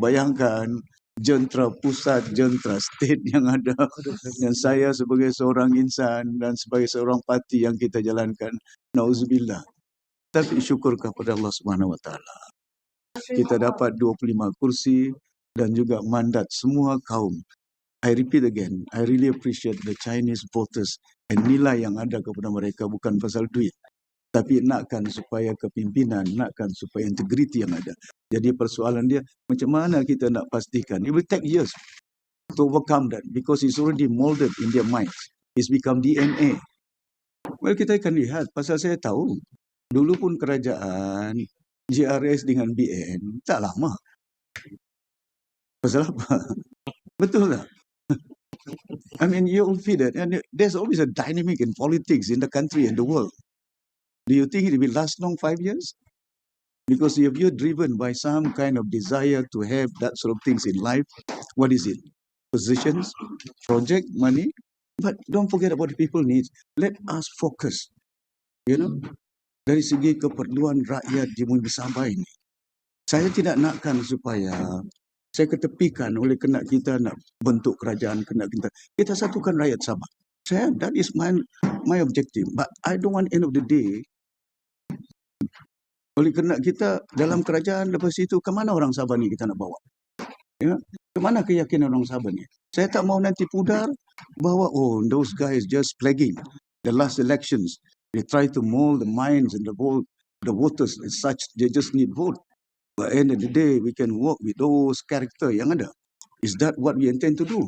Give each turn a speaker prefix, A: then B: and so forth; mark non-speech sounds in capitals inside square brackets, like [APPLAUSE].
A: Bayangkan jentera pusat, jentera state yang ada dan saya sebagai seorang insan dan sebagai seorang parti yang kita jalankan. Nauzubillah. Tapi syukur kepada Allah Subhanahu Wa Taala. Kita dapat 25 kursi dan juga mandat semua kaum. I repeat again, I really appreciate the Chinese voters and nilai yang ada kepada mereka bukan pasal duit. Tapi nakkan supaya kepimpinan, nakkan supaya integriti yang ada. Jadi persoalan dia, macam mana kita nak pastikan? It will take years to overcome that because it's already molded in their minds. It's become DNA. Well, kita akan lihat. Pasal saya tahu, dulu pun kerajaan GRS dengan BN tak lama. Pasal apa? [LAUGHS] Betul tak? [LAUGHS] I mean, you all feel that. And there's always a dynamic in politics in the country and the world. Do you think it will last long five years? Because if you're driven by some kind of desire to have that sort of things in life, what is it? Positions, project, money. But don't forget about the people needs. Let us focus. You know, dari segi keperluan rakyat di bumi bersama ini. Saya tidak nakkan supaya saya ketepikan oleh kena kita nak bentuk kerajaan, kena kita. Kita satukan rakyat Sabah. Saya, that is my my objective. But I don't want end of the day oleh kerana kita dalam kerajaan lepas itu ke mana orang Sabah ni kita nak bawa? Ya, ke mana keyakinan orang Sabah ni? Saya tak mau nanti pudar bahawa oh those guys just plaguing the last elections. They try to mold the minds and the vote the voters as such they just need vote. But end of the day we can work with those character yang ada. Is that what we intend to do?